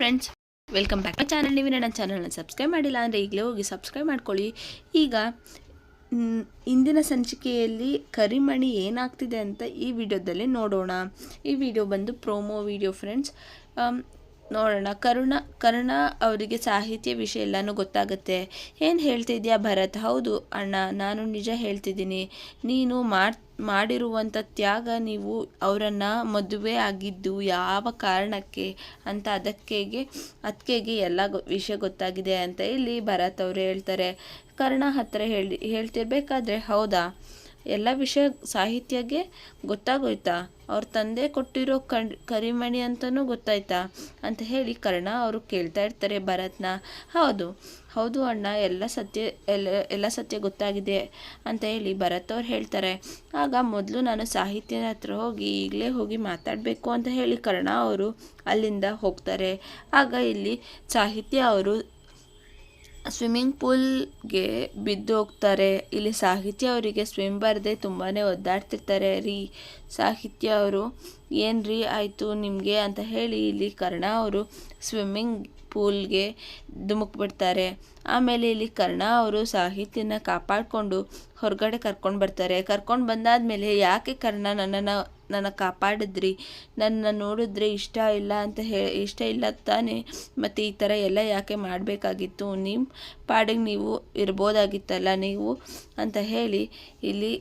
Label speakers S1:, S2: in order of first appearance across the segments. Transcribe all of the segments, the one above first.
S1: Friends welcome back channel ನೀವು ನನ್ನ ಚಾನಲ್ನ ಸಬ್ಸ್ಕ್ರೈಬ್ ಮಾಡಿಲ್ಲ ಅಂದರೆ ಈಗಲೇ ಹೋಗಿ ಸಬ್ಸ್ಕ್ರೈಬ್ ಮಾಡ್ಕೊಳ್ಳಿ. ಈಗ ಇಂದಿನ ಸಂಚಿಕೆಯಲ್ಲಿ ಕರಿಮಣಿ ಏನಾಗ್ತಿದೆ ಅಂತ ಈ ವಿಡಿಯೋದಲ್ಲಿ ನೋಡೋಣ. ಈ ವಿಡಿಯೋ ಬಂದು ಪ್ರೋಮೋ ವಿಡಿಯೋ ಫ್ರೆಂಡ್ಸ್ ನೋಡೋಣ. ಕರುಣ ಕರುಣ ಅವರಿಗೆ ಸಾಹಿತ್ಯ ವಿಷಯ ಎಲ್ಲನೂ ಗೊತ್ತಾಗುತ್ತೆ. ಏನು ಹೇಳ್ತಿದ್ಯಾ ಭರತ್? ಹೌದು ಅಣ್ಣ, ನಾನು ನಿಜ ಹೇಳ್ತಿದ್ದೀನಿ. ನೀನು ಮಾಡ್ ಮಾಡಿರುವಂಥ ತ್ಯಾಗ ನೀವು ಅವರನ್ನು ಮದುವೆ ಆಗಿದ್ದು ಯಾವ ಕಾರಣಕ್ಕೆ ಅಂತ ಅದಕ್ಕೆಗೆ ಅದಕ್ಕೆಗೆ ಎಲ್ಲ ವಿಷಯ ಗೊತ್ತಾಗಿದೆ ಅಂತ ಇಲ್ಲಿ ಭರತ್ ಅವರು ಹೇಳ್ತಾರೆ. ಕರ್ಣ ಹತ್ತಿರ ಹೇಳಿ, ಹೇಳ್ತಿರ್ಬೇಕಾದ್ರೆ ಹೌದಾ? ಎಲ್ಲ ವಿಷಯ ಸಾಹಿತ್ಯಗೆ ಗೊತ್ತಾಗೋಯ್ತಾ? ಅವ್ರ ತಂದೆ ಕೊಟ್ಟಿರೋ ಕಣ್, ಕರಿಮಣಿ ಅಂತಲೂ ಗೊತ್ತಾಯ್ತಾ? ಅಂತ ಹೇಳಿ ಕರ್ಣ ಅವರು ಕೇಳ್ತಾ ಇರ್ತಾರೆ ಭರತ್ನ. ಹೌದು ಹೌದು ಅಣ್ಣ, ಎಲ್ಲ ಸತ್ಯ, ಎಲ್ಲ ಎಲ್ಲ ಸತ್ಯ ಗೊತ್ತಾಗಿದೆ ಅಂತ ಹೇಳಿ ಭರತ್ ಅವ್ರು ಹೇಳ್ತಾರೆ. ಆಗ ಮೊದಲು ನಾನು ಸಾಹಿತ್ಯದ ಹತ್ರ ಹೋಗಿ ಈಗಲೇ ಹೋಗಿ ಮಾತಾಡಬೇಕು ಅಂತ ಹೇಳಿ ಕರ್ಣ ಅವರು ಅಲ್ಲಿಂದ ಹೋಗ್ತಾರೆ. ಆಗ ಇಲ್ಲಿ ಸಾಹಿತ್ಯ ಅವರು ಸ್ವಿಮ್ಮಿಂಗ್ ಪೂಲ್ಗೆ ಬಿದ್ದು ಹೋಗ್ತಾರೆ. ಇಲ್ಲಿ ಸಾಹಿತ್ಯ ಅವರಿಗೆ ಸ್ವಿಮ್ ಬರದೆ ತುಂಬಾ ಒದ್ದಾಡ್ತಿರ್ತಾರೆ. ರೀ, ಸಾಹಿತ್ಯ ಅವರು, ಏನು ರೀ ಆಯಿತು ನಿಮಗೆ ಅಂತ ಹೇಳಿ ಇಲ್ಲಿ ಕರ್ಣ ಅವರು ಸ್ವಿಮ್ಮಿಂಗ್ ಪೂಲ್ಗೆ ಧುಮುಕ್ಬಿಡ್ತಾರೆ. ಆಮೇಲೆ ಇಲ್ಲಿ ಕರ್ಣ ಅವರು ಸಾಹಿತ್ಯನ ಕಾಪಾಡಿಕೊಂಡು ಹೊರಗಡೆ ಕರ್ಕೊಂಡು ಬರ್ತಾರೆ. ಕರ್ಕೊಂಡು ಬಂದಾದಮೇಲೆ ಯಾಕೆ ಕರ್ಣ ನನ್ನನ್ನು ನನ್ನ ಕಾಪಾಡಿದ್ರಿ ನನ್ನ ನೋಡಿದ್ರೆ ಇಷ್ಟ ಇಲ್ಲ ಅಂತ ಹೇ, ಇಷ್ಟ ಇಲ್ಲ ತಾನೇ. ಮತ್ತು ಈ ಥರ ಎಲ್ಲ ಯಾಕೆ ಮಾಡಬೇಕಾಗಿತ್ತು? ನಿಮ್ಮ ಪಾಡಿಗೆ ನೀವು ಇರ್ಬೋದಾಗಿತ್ತಲ್ಲ ನೀವು? ಅಂತ ಹೇಳಿ ಇಲ್ಲಿ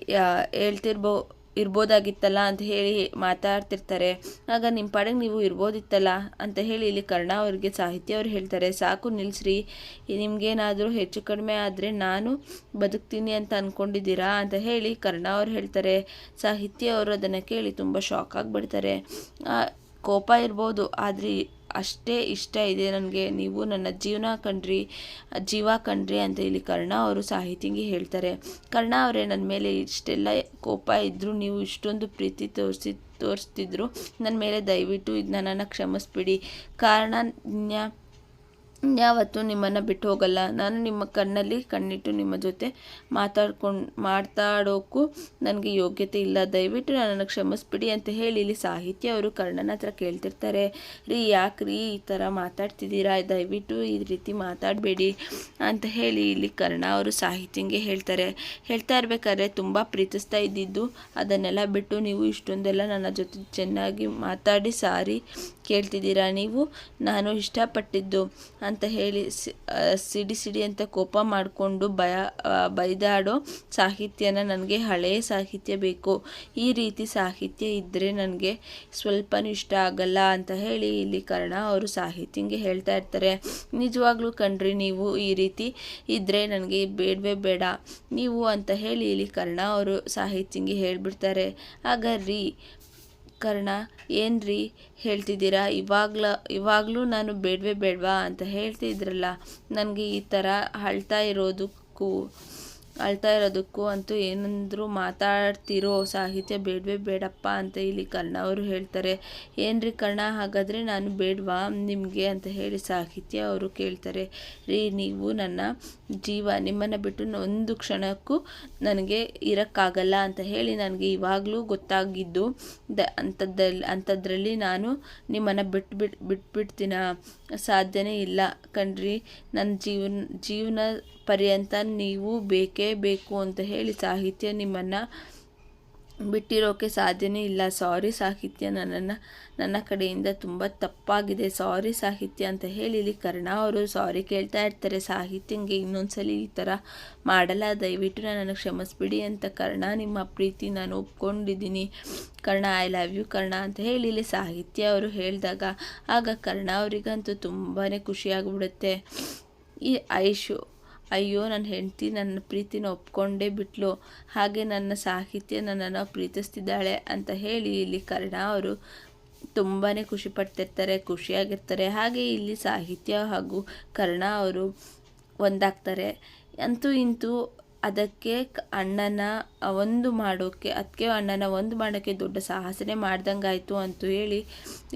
S1: ಹೇಳ್ತಿರ್ಬೋ ಇರ್ಬೋದಾಗಿತ್ತಲ್ಲ ಅಂತ ಹೇಳಿ ಮಾತಾಡ್ತಿರ್ತಾರೆ. ಆಗ ನಿಮ್ಮ ಪಾಡಿಗೆ ನೀವು ಇರ್ಬೋದಿತ್ತಲ್ಲ ಅಂತ ಹೇಳಿ ಇಲ್ಲಿ ಕರ್ಣ ಅವರಿಗೆ ಸಾಹಿತ್ಯ ಅವ್ರು ಹೇಳ್ತಾರೆ. ಸಾಕು ನಿಲ್ಲಿಸ್ರಿ ನಿಮ್ಗೇನಾದರೂ ಹೆಚ್ಚು ಕಡಿಮೆ ಆದರೆ ನಾನು ಬದುಕ್ತೀನಿ ಅಂತ ಅಂದ್ಕೊಂಡಿದ್ದೀರಾ ಅಂತ ಹೇಳಿ ಕರ್ಣ ಅವ್ರು ಹೇಳ್ತಾರೆ. ಸಾಹಿತ್ಯ ಅವರು ಅದನ್ನು ಕೇಳಿ ತುಂಬ ಶಾಕ್ ಆಗಿಬಿಡ್ತಾರೆ. ಕೋಪ ಇರ್ಬೋದು, ಆದರೆ ಅಷ್ಟೇ ಇಷ್ಟ ಇದೆ ನನಗೆ. ನೀವು ನನ್ನ ಜೀವನ ಕಣ್ರಿ ಜೀವ ಕಣ್ರಿ ಅಂತ ಇಲ್ಲಿ ಕರ್ಣ ಅವರು ಸಾಹಿತಿಗೆ ಹೇಳ್ತಾರೆ. ಕರ್ಣ ಅವರೇ ನನ್ನ ಮೇಲೆ ಇಷ್ಟೆಲ್ಲ ಕೋಪ ಇದ್ದರೂ ನೀವು ಇಷ್ಟೊಂದು ಪ್ರೀತಿ ತೋರಿಸಿ, ತೋರಿಸ್ತಿದ್ರು ನನ್ನ ಮೇಲೆ ದಯವಿಟ್ಟು ಇದು ನನ್ನನ್ನು ಕ್ಷಮಿಸ್ಬಿಡಿ. ಕಾರಣ ಯಾವತ್ತೂ ನಿಮ್ಮನ್ನು ಬಿಟ್ಟು ಹೋಗಲ್ಲ. ನಾನು ನಿಮ್ಮ ಕಣ್ಣಲ್ಲಿ ಕಣ್ಣಿಟ್ಟು ನಿಮ್ಮ ಜೊತೆ ಮಾತಾಡ್ಕೊಂಡು ಮಾತಾಡೋಕ್ಕೂ ನನಗೆ ಯೋಗ್ಯತೆ ಇಲ್ಲ. ದಯವಿಟ್ಟು ನನ್ನನ್ನು ಕ್ಷಮಿಸ್ಬಿಡಿ ಅಂತ ಹೇಳಿ ಇಲ್ಲಿ ಸಾಹಿತ್ಯ ಅವರು ಕರ್ಣನ ಹತ್ರ ಕೇಳ್ತಿರ್ತಾರೆ. ರೀ, ಯಾಕೆ ರೀ ಈ ಥರ ಮಾತಾಡ್ತಿದ್ದೀರಾ? ದಯವಿಟ್ಟು ಈ ರೀತಿ ಮಾತಾಡಬೇಡಿ ಅಂತ ಹೇಳಿ ಇಲ್ಲಿ ಕರ್ಣ ಅವರು ಸಾಹಿತ್ಯಂಗೆ ಹೇಳ್ತಾರೆ. ಹೇಳ್ತಾ ಇರ್ಬೇಕಾದ್ರೆ ತುಂಬ ಪ್ರೀತಿಸ್ತಾ ಇದ್ದಿದ್ದು. ಅದನ್ನೆಲ್ಲ ಬಿಟ್ಟು ನೀವು ಇಷ್ಟೊಂದೆಲ್ಲ ನನ್ನ ಜೊತೆ ಚೆನ್ನಾಗಿ ಮಾತಾಡಿ ಸಾರಿ ಕೇಳ್ತಿದ್ದೀರಾ? ನೀವು, ನಾನು ಇಷ್ಟಪಟ್ಟಿದ್ದು. ಅಂತ ಹೇಳಿ ಸಿಡಿ ಸಿಡಿ ಅಂತ ಕೋಪ ಮಾಡಿಕೊಂಡು ಭಯ ಬೈದಾಡೋ ಸಾಹಿತ್ಯನ ನನಗೆ ಹಳೆಯ ಸಾಹಿತ್ಯ ಬೇಕು. ಈ ರೀತಿ ಸಾಹಿತ್ಯ ಇದ್ದರೆ ನನಗೆ ಸ್ವಲ್ಪನೂ ಇಷ್ಟ ಆಗಲ್ಲ ಅಂತ ಹೇಳಿ ಇಲ್ಲಿ ಕರ್ಣ ಅವರು ಸಾಹಿತ್ಯಂಗೆ ಹೇಳ್ತಾ ಇರ್ತಾರೆ. ನಿಜವಾಗ್ಲೂ ಕಣ್ರಿ, ನೀವು ಈ ರೀತಿ ಇದ್ದರೆ ನನಗೆ ಬೇಡವೇ ಬೇಡ. ನೀವು ಅಂತ ಹೇಳಿ ಇಲ್ಲಿ ಕರ್ಣ ಅವರು ಸಾಹಿತ್ಯಂಗೆ ಹೇಳಿಬಿಡ್ತಾರೆ. ಆಗ ರೀ ಕರ್ಣ, ಏನ್ರಿ ಹೇಳ್ತಿದ್ದೀರಾ? ಇವಾಗ್ಲ, ಇವಾಗಲೂ ನಾನು ಬೇಡವೇ ಬೇಡವಾ ಅಂತ ಹೇಳ್ತಿದ್ರಲ್ಲ, ನನಗೆ ಈ ಥರ ಅಳ್ತಾ ಇರೋದಕ್ಕೂ ಅಳ್ತಾ ಇರೋದಕ್ಕೂ ಅಂತೂ ಏನಂದ್ರು ಮಾತಾಡ್ತಿರೋ ಸಾಹಿತ್ಯ ಬೇಡವೇ ಬೇಡಪ್ಪ ಅಂತ ಇಲ್ಲಿ ಕರ್ಣ ಅವರು ಹೇಳ್ತಾರೆ. ಏನ್ರಿ ಕರ್ಣ, ಹಾಗಾದರೆ ನಾನು ಬೇಡವಾ? ನಿಮಗೆ ಅಂತ ಹೇಳಿ ಸಾಹಿತ್ಯ ಅವರು ಕೇಳ್ತಾರೆ. ರೀ, ನೀವು ನನ್ನ ಜೀವ, ನಿಮ್ಮನ್ನು ಬಿಟ್ಟು ಒಂದು ಕ್ಷಣಕ್ಕೂ ನನಗೆ ಇರೋಕ್ಕಾಗಲ್ಲ ಅಂತ ಹೇಳಿ ನನಗೆ ಇವಾಗಲೂ ಗೊತ್ತಾಗಿದ್ದು ದ ಅಂಥದ್ದಲ್ಲಿ ಅಂಥದ್ರಲ್ಲಿ ನಾನು ನಿಮ್ಮನ್ನು ಬಿಟ್ಟು ಬಿಟ್ಟು ಬಿಟ್ಬಿಡ್ತೀನ? ಸಾಧ್ಯನೇ ಇಲ್ಲ. ಕಣ್ರಿ, ನನ್ನ ಜೀವನ ಜೀವನ ಪರ್ಯಂತ ನೀವು ಬೇಕೇ ಬೇಕು ಅಂತ ಹೇಳಿ ಸಾಹಿತ್ಯ ನಿಮ್ಮನ್ನು ಬಿಟ್ಟಿರೋಕ್ಕೆ ಸಾಧ್ಯನೇ ಇಲ್ಲ. ಸಾರಿ ಸಾಹಿತ್ಯ ನನ್ನನ್ನು, ನನ್ನ ಕಡೆಯಿಂದ ತುಂಬ ತಪ್ಪಾಗಿದೆ. ಸಾರಿ ಸಾಹಿತ್ಯ ಅಂತ ಹೇಳಿ ಇಲ್ಲಿ ಕರ್ಣ ಅವರು ಸಾರಿ ಕೇಳ್ತಾ ಇರ್ತಾರೆ. ಸಾಹಿತ್ಯಂಗೆ ಇನ್ನೊಂದ್ಸಲಿ ಈ ಥರ ಮಾಡಲ್ಲ. ದಯವಿಟ್ಟು ನನ್ನನ್ನು ಕ್ಷಮಿಸ್ಬಿಡಿ ಅಂತ ಕರ್ಣ ನಿಮ್ಮ ಪ್ರೀತಿ ನಾನು ಒಪ್ಕೊಂಡಿದ್ದೀನಿ. Karna I love you Karna ಅಂತ ಹೇಳಿ ಇಲ್ಲಿ ಸಾಹಿತ್ಯ ಅವರು ಹೇಳಿದಾಗ ಆಗ ಕರ್ಣ ಅವರಿಗಂತೂ ತುಂಬಾ ಖುಷಿಯಾಗ್ಬಿಡುತ್ತೆ. ಈ ಐಶು ಅಯ್ಯೋ ನನ್ನ ಹೆಂಡತಿ ನನ್ನ ಪ್ರೀತಿನ ಒಪ್ಕೊಂಡೇ ಬಿಟ್ಲು. ಹಾಗೆ ನನ್ನ ಸಾಹಿತ್ಯ ನನ್ನನ್ನು ಪ್ರೀತಿಸ್ತಿದ್ದಾಳೆ ಅಂತ ಹೇಳಿ ಇಲ್ಲಿ ಕರ್ಣ ಅವರು ತುಂಬಾ ಖುಷಿ ಪಡ್ತಿರ್ತಾರೆ, ಖುಷಿಯಾಗಿರ್ತಾರೆ. ಹಾಗೆ ಇಲ್ಲಿ ಸಾಹಿತ್ಯ ಹಾಗೂ ಕರ್ಣ ಅವರು ಒಂದಾಗ್ತಾರೆ. ಅಂತೂ ಇಂತೂ ಅದಕ್ಕೆ ಅಣ್ಣನ ಒಂದು ಮಾಡೋಕ್ಕೆ ಅದಕ್ಕೆ ಅಣ್ಣನ ಒಂದು ಮಾಡೋಕ್ಕೆ ದೊಡ್ಡ ಸಾಹಸನೆ ಮಾಡ್ದಂಗಾಯಿತು ಅಂತ ಹೇಳಿ,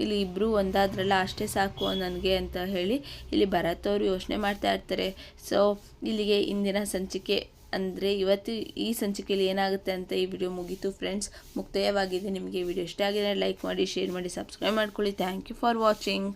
S1: ಇಲ್ಲಿ ಇಬ್ಬರು ಒಂದಾದ್ರಲ್ಲ ಅಷ್ಟೇ ಸಾಕು ನನಗೆ ಅಂತ ಹೇಳಿ ಇಲ್ಲಿ ಭರತವರು ಯೋಚನೆ ಮಾಡ್ತಾ ಇರ್ತಾರೆ. ಸೊ ಇಲ್ಲಿಗೆ ಇಂದಿನ ಸಂಚಿಕೆ ಅಂದರೆ ಇವತ್ತು ಈ ಸಂಚಿಕೆಯಲ್ಲಿ ಏನಾಗುತ್ತೆ ಅಂತ ಈ ವಿಡಿಯೋ ಮುಗೀತು ಫ್ರೆಂಡ್ಸ್ ಮುಕ್ತಾಯವಾಗಿದೆ. ನಿಮಗೆ ವಿಡಿಯೋ ಇಷ್ಟ ಆಗಿದೆ ಲೈಕ್ ಮಾಡಿ ಶೇರ್ ಮಾಡಿ ಸಬ್ಸ್ಕ್ರೈಬ್ ಮಾಡ್ಕೊಳ್ಳಿ. Thank you for watching